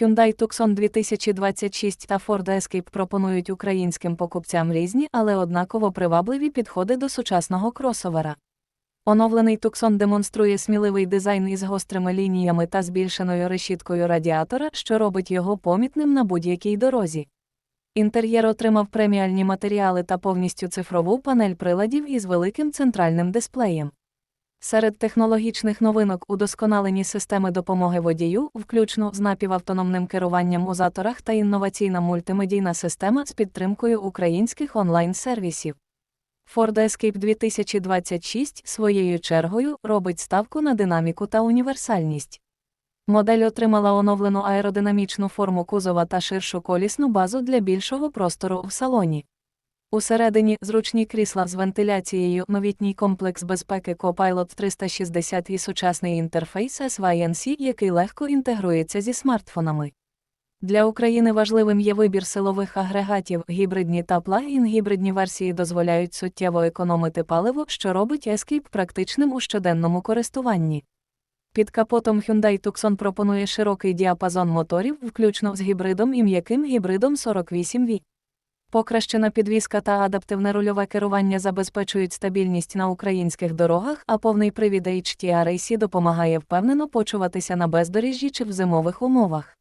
Hyundai Tucson 2026 та Ford Escape пропонують українським покупцям різні, але однаково привабливі підходи до сучасного кросовера. Оновлений Tucson демонструє сміливий дизайн із гострими лініями та збільшеною решіткою радіатора, що робить його помітним на будь-якій дорозі. Інтер'єр отримав преміальні матеріали та повністю цифрову панель приладів із великим центральним дисплеєм. Серед технологічних новинок удосконалені системи допомоги водію, включно з напівавтономним керуванням у заторах та інноваційна мультимедійна система з підтримкою українських онлайн-сервісів. Ford Escape 2026 своєю чергою робить ставку на динаміку та універсальність. Модель отримала оновлену аеродинамічну форму кузова та ширшу колісну базу для більшого простору в салоні. Усередині зручні крісла з вентиляцією, новітній комплекс безпеки Copilot 360 і сучасний інтерфейс SYNC, який легко інтегрується зі смартфонами. Для України важливим є вибір силових агрегатів, гібридні та плагін гібридні версії дозволяють суттєво економити паливо, що робить Escape практичним у щоденному користуванні. Під капотом Hyundai Tucson пропонує широкий діапазон моторів, включно з гібридом і м'яким гібридом 48V. Покращена підвізка та адаптивне рульове керування забезпечують стабільність на українських дорогах, а повний привід HTR AC допомагає впевнено почуватися на бездоріжжі чи в зимових умовах.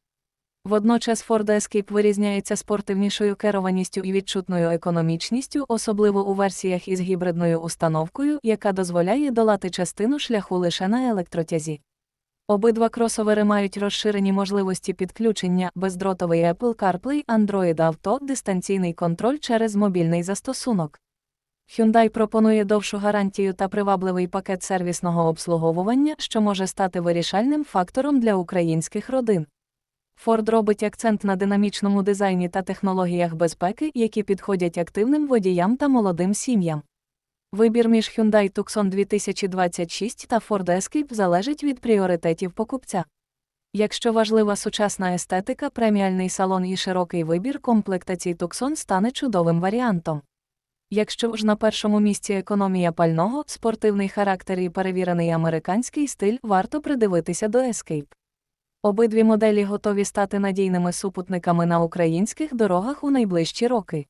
Водночас Ford Escape вирізняється спортивнішою керованістю і відчутною економічністю, особливо у версіях із гібридною установкою, яка дозволяє долати частину шляху лише на електротязі. Обидва кросовери мають розширені можливості підключення, бездротовий Apple CarPlay, Android Auto, дистанційний контроль через мобільний застосунок. Hyundai пропонує довшу гарантію та привабливий пакет сервісного обслуговування, що може стати вирішальним фактором для українських родин. Ford робить акцент на динамічному дизайні та технологіях безпеки, які підходять активним водіям та молодим сім'ям. Вибір між Hyundai Tucson 2026 та Ford Escape залежить від пріоритетів покупця. Якщо важлива сучасна естетика, преміальний салон і широкий вибір комплектацій Tucson стане чудовим варіантом. Якщо ж на першому місці економія пального, спортивний характер і перевірений американський стиль, варто придивитися до Escape. Обидві моделі готові стати надійними супутниками на українських дорогах у найближчі роки.